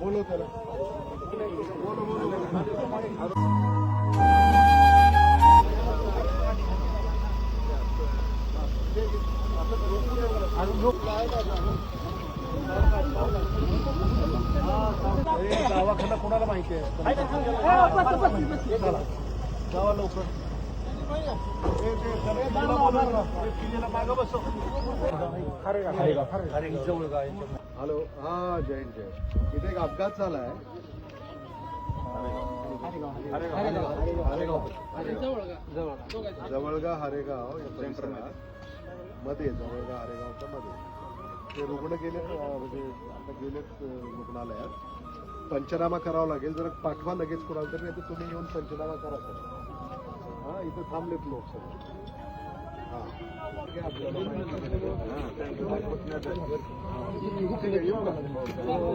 বলো তারা বলো বলো कोणाला माहिती आहे गावा लवकर हॅलो हा जैन जैन इथे एक अपघात झालाय जवळगा हरेगाव या परिसरात मध्ये जवळगा हरेगावच्या मध्ये ते रुग्ण गेले म्हणजे आता गेलेत रुग्णालयात पंचनामा करावा लागेल. जर पाठवा लगेच कोणाला तरी नाही तर तुम्ही येऊन पंचनामा करा सर. हा इथं थांबलेत लोक सर いいね、いいね、いいね。